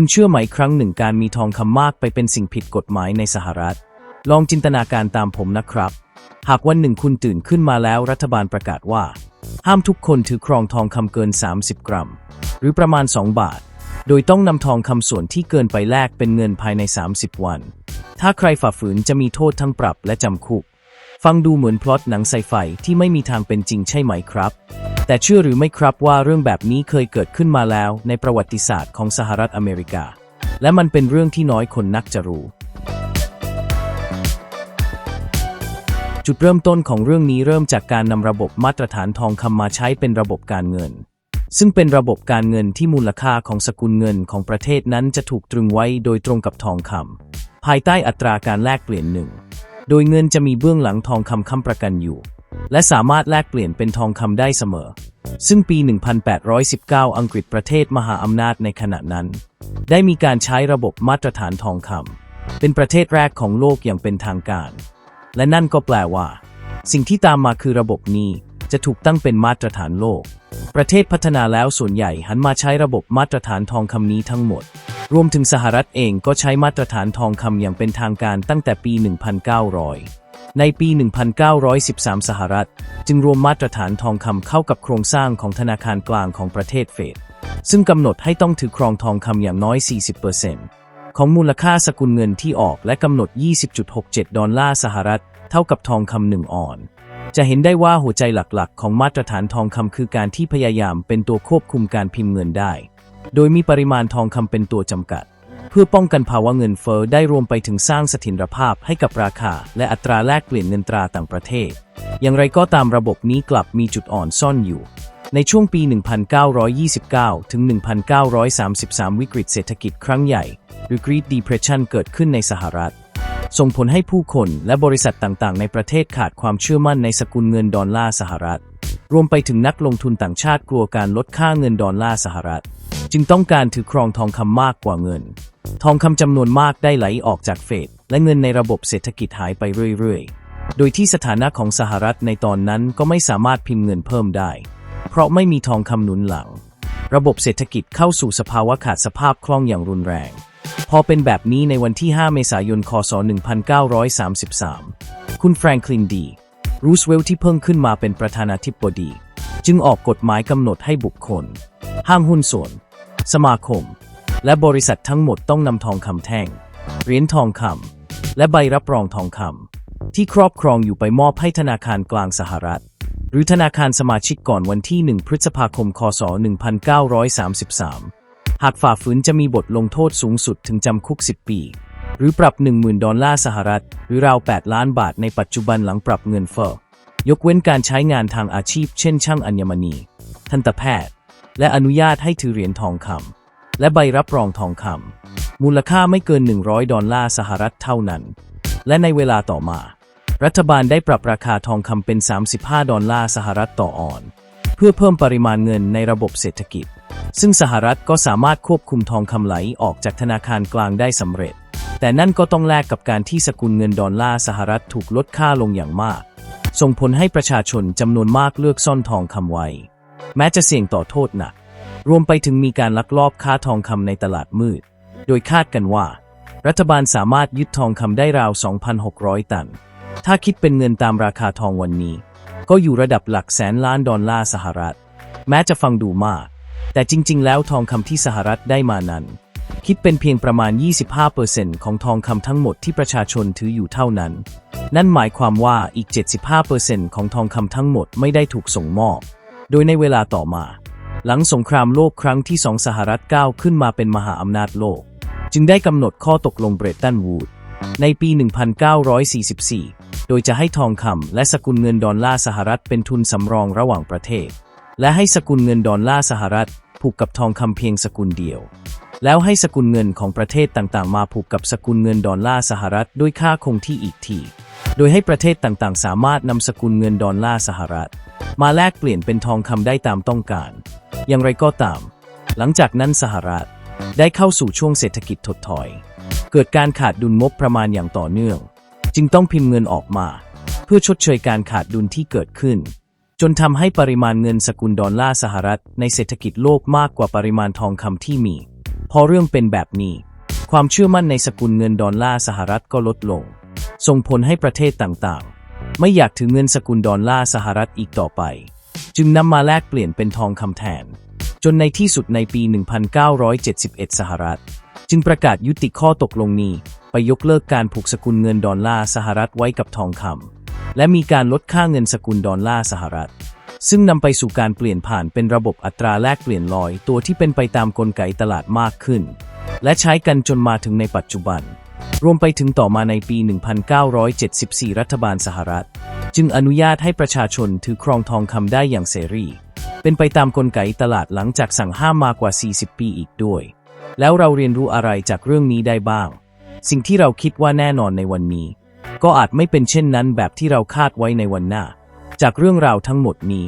คุณเชื่อไหมครั้งหนึ่งการมีทองคำมากไปเป็นสิ่งผิดกฎหมายในสหรัฐ ลองจินตนาการตามผมนะครับ หากวันหนึ่งคุณตื่นขึ้นมาแล้วรัฐบาลประกาศว่า ห้ามทุกคนถือครองทองคำเกิน 30 กรัม หรือประมาณ 2 บาท โดยต้องนำทองคำส่วนที่เกินไปแลกเป็นเงินภายใน 30 วัน ถ้าใครฝ่าฝืนจะมีโทษทั้งปรับและจำคุก ฟังดูเหมือนพล็อตหนังไซไฟที่ไม่มีทางเป็นจริงใช่ไหมครับ แต่เชื่อหรือไม่ครับว่าเรื่องแบบนี้เคยเกิดขึ้นมาแล้วในประวัติศาสตร์ของสหรัฐอเมริกา และมันเป็นเรื่องที่น้อยคนนักจะรู้ จุดเริ่มต้นของเรื่องนี้เริ่มจากการนำระบบมาตรฐานทองคำมาใช้เป็นระบบการเงิน ซึ่งเป็นระบบการเงินที่มูลค่าของสกุลเงินของประเทศนั้นจะถูกตรึงไว้โดยตรงกับทองคำภายใต้อัตราการแลกเปลี่ยนหนึ่งโดยเงินจะมีเบื้องหลังทองคำค้ำประกันอยู่ และสามารถแลกเปลี่ยนเป็นทองคำได้เสมอ ซึ่งปี 1819 อังกฤษประเทศมหาอำนาจในขณะนั้น ได้มีการใช้ระบบมาตรฐานทองคำเป็นประเทศแรกของโลกอย่างเป็นทางการ และนั่นก็แปลว่า สิ่งที่ตามมาคือระบบนี้จะถูกตั้งเป็นมาตรฐานโลก ประเทศพัฒนาแล้วส่วนใหญ่หันมาใช้ระบบมาตรฐานทองคำนี้ทั้งหมด รวมถึงสหรัฐเองก็ใช้มาตรฐานทองคำอย่างเป็นทางการตั้งแต่ปี 1900 ในปี 1913 สหรัฐ จึงรวมมาตรฐานทองคำเข้ากับโครงสร้างของธนาคารกลางของประเทศเฟด ซึ่งกำหนดให้ต้องถือครองทองคำอย่างน้อย 40%ของมูลค่าสกุลเงินที่ออกและกำหนด 20.67 ดอลลาร์สหรัฐ เท่ากับทองคำหนึ่งออน จะเห็นได้ว่าหัวใจหลักๆ ของมาตรฐานทองคำคือการที่พยายามเป็นตัวควบคุมการพิมพ์เงินได้ โดยมีปริมาณทองคำเป็นตัวจำกัด เพื่อป้องกันภาวะเงินเฟ้อได้รวมไปถึงสร้างเสถียรภาพให้กับราคา และอัตราแลกเปลี่ยนเงินตราต่างประเทศ อย่างไรก็ตามระบบนี้กลับมีจุดอ่อนซ่อนอยู่ ในช่วงปี 1929 ถึง 1933 วิกฤตเศรษฐกิจครั้งใหญ่ หรือ Great Depression เกิดขึ้นในสหรัฐ ส่งผลให้ผู้คนและบริษัทต่างๆ ในประเทศขาดความเชื่อมั่นในสกุลเงินดอลลาร์สหรัฐ รวมไปถึงนักลงทุนต่างชาติกลัวการลดค่าเงินดอลลาร์สหรัฐ จึงต้องการถือครองทองคำมากกว่าเงิน ทองคำจำนวนมากได้ไหลออกจากเฟดและเงินในระบบเศรษฐกิจหายไปเรื่อยๆ โดยที่สถานะของสหรัฐในตอนนั้นก็ไม่สามารถพิมพ์เงินเพิ่มได้ เพราะไม่มีทองคำหนุนหลัง ระบบเศรษฐกิจเข้าสู่สภาวะขาดสภาพคล่องอย่างรุนแรง พอเป็นแบบนี้ในวันที่ 5 เมษายน คศ 1933 คุณแฟรงคลินดี รูสเวลต์ที่เพิ่งขึ้นมาเป็นประธานาธิบดี จึงออกกฎหมายกำหนดให้บุคคล ห้างหุ้นส่วน สมาคม และบริษัททั้งหมดต้องนำทองคำแท่งเหรียญทองคำและใบรับรองทองคำที่ครอบครองอยู่ไปมอบให้ธนาคารกลางสหรัฐ หรือธนาคารสมาชิกก่อนวันที่ 1 พฤษภาคม คศ 1933 หากฝ่าฝืนจะมีบทลงโทษสูงสุดถึงจำคุก 10 ปี หรือปรับ 10,000 ดอลลาร์สหรัฐ หรือราว 8 ล้านบาทในปัจจุบันหลังปรับเงินเฟ้อยกเว้นการใช้งานทางอาชีพ เช่นช่างอัญมณี ทันตแพทย์ และอนุญาตให้ถือเหรียญทองคำ และใบรับรองทองคำมูลค่าไม่เกิน 100 ดอลลาร์สหรัฐเท่านั้น และในเวลาต่อมา รัฐบาลได้ปรับราคาทองคำเป็น 35 ดอลลาร์สหรัฐต่อออน เพื่อเพิ่มปริมาณเงินในระบบเศรษฐกิจ ซึ่งสหรัฐก็สามารถควบคุมทองคำไหลออกจากธนาคารกลางได้สำเร็จ แต่นั่นก็ต้องแลกกับการที่สกุลเงินดอลลาร์สหรัฐถูกลดค่าลงอย่างมาก ส่งผลให้ประชาชนจำนวนมากเลือกซ่อนทองคำไว้ แม้จะเสี่ยงต่อโทษหนัก รวมไปถึงมีการลักลอบค้าทองคำในตลาดมืด โดยคาดกันว่า รัฐบาลสามารถยึดทองคำได้ราว 2,600 ตัน ถ้าคิดเป็นเงินตามราคาทองวันนี้ ก็อยู่ระดับหลักแสนล้านดอลลาร์สหรัฐ แม้จะฟังดูมาก แต่จริง ๆ แล้วทองคำที่สหรัฐได้มานั้น คิดเป็นเพียงประมาณ 25%ของทองคำทั้งหมดที่ประชาชนถืออยู่เท่านั้น นั่นหมายความว่าอีก 75%ของทองคำทั้งหมดไม่ได้ถูกส่งมอบ โดยในเวลาต่อมา หลังสงครามโลกครั้งที่สองสหรัฐก้าวขึ้นมาเป็นมหาอำนาจโลก จึงได้กำหนดข้อตกลงเบรตันวูดในปี 1944 โดยจะให้ทองคำและสกุลเงินดอลลาร์สหรัฐเป็นทุนสำรองระหว่างประเทศ และให้สกุลเงินดอลลาร์สหรัฐผูกกับทองคำเพียงสกุลเดียว แล้วให้สกุลเงินของประเทศต่างๆ มาผูกกับสกุลเงินดอลลาร์สหรัฐด้วยค่าคงที่อีกที โดยให้ประเทศต่างๆ สามารถนำสกุลเงินดอลลาร์สหรัฐ มาแลกเปลี่ยนเป็นทองคำได้ตามต้องการ อย่างไรก็ตาม หลังจากนั้นสหรัฐได้เข้าสู่ช่วงเศรษฐกิจถดถอย เกิดการขาดดุลงบประมาณอย่างต่อเนื่อง จึงต้องพิมพ์เงินออกมา เพื่อชดเชยการขาดดุลที่เกิดขึ้น จนทำให้ปริมาณเงินสกุลดอลลาร์สหรัฐในเศรษฐกิจโลกมากกว่าปริมาณทองคำที่มี พอเรื่องเป็นแบบนี้ ความเชื่อมั่นในสกุลเงินดอลลาร์สหรัฐก็ลดลง ส่งผลให้ประเทศต่างๆ ไม่อยากถือเงินสกุลดอลลาร์สหรัฐอีกต่อไป จึงนำมาแลกเปลี่ยนเป็นทองคำแทน จนในที่สุดในปี 1971 สหรัฐ จึงประกาศยุติข้อตกลงนี้ ไปยกเลิกการผูกสกุลเงินดอลลาร์สหรัฐไว้กับทองคำและมีการลดค่าเงินสกุลดอลลาร์สหรัฐ ซึ่งนำไปสู่การเปลี่ยนผ่านเป็นระบบอัตราแลกเปลี่ยนลอยตัวที่เป็นไปตามกลไกตลาดมากขึ้น และใช้กันจนมาถึงในปัจจุบัน รวมไปถึงต่อมาในปี 1974 รัฐบาลสหรัฐ จึงอนุญาตให้ประชาชนถือครองทองคำได้อย่างเสรี เป็นไปตามกลไกตลาดหลังจากสั่งห้ามมากว่า 40 ปีอีกด้วย แล้วเราเรียนรู้อะไรจากเรื่องนี้ได้บ้าง สิ่งที่เราคิดว่าแน่นอนในวันนี้ ก็อาจไม่เป็นเช่นนั้นแบบที่เราคาดไว้ในวันหน้า จากเรื่องราวทั้งหมดนี้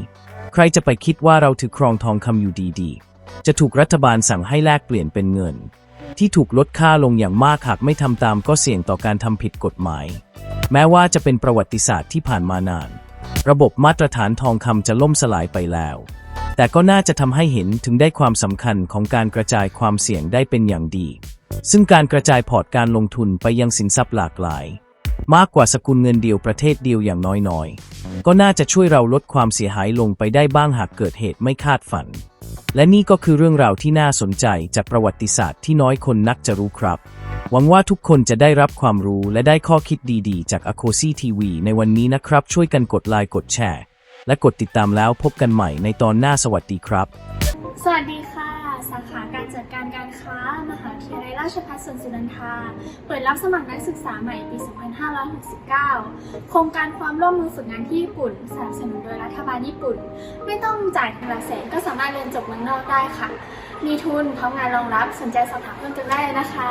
ใครจะไปคิดว่าเราถือครองทองคำอยู่ดีๆ จะถูกรัฐบาลสั่งให้แลกเปลี่ยนเป็นเงิน ที่ถูกลดค่าลงอย่างมากหากไม่ทำตามก็เสี่ยงต่อการทำผิดกฎหมาย แม้ว่าจะเป็นประวัติศาสตร์ที่ผ่านมานาน ระบบมาตรฐานทองคำจะล่มสลายไปแล้ว แต่ก็น่าจะทำให้เห็นถึงได้ความสำคัญของการกระจายความเสี่ยงได้เป็นอย่างดี ซึ่งการกระจายพอร์ตการลงทุนไปยังสินทรัพย์หลากหลาย มากกว่าสกุลเงินเดียวประเทศเดียวอย่างน้อยๆ ก็น่าจะช่วยเราลดความเสียหายลงไปได้บ้างหากเกิดเหตุไม่คาดฝัน และนี่ก็คือเรื่องราวที่น่าสนใจจากประวัติศาสตร์ที่น้อยคนนักจะรู้ครับ หวังว่าทุกคนจะได้รับความรู้และได้ข้อคิดดีๆ จากอโคซี่ทีวีในวันนี้นะครับ ช่วยกันกดไลค์กดแชร์ และกดติดตามแล้วพบกันใหม่ในตอนหน้าสวัสดีครับ สวัสดีค่ะ สาขาการจัดการการค้า มหาวิทยาลัยราชภัฏสวนสุนันทา เปิดรับสมัครนักศึกษาใหม่ปี 2569 โครงการความร่วมมือฝึกงานที่ญี่ปุ่นสนับสนุนโดยรัฐบาลญี่ปุ่น ไม่ต้องจ่ายทีละแสนก็สามารถเรียนจบเมืองนอกได้ค่ะ มีทุนพร้อมงานรองรับสนใจสอบถามเพิ่มเติมได้เลยนะคะ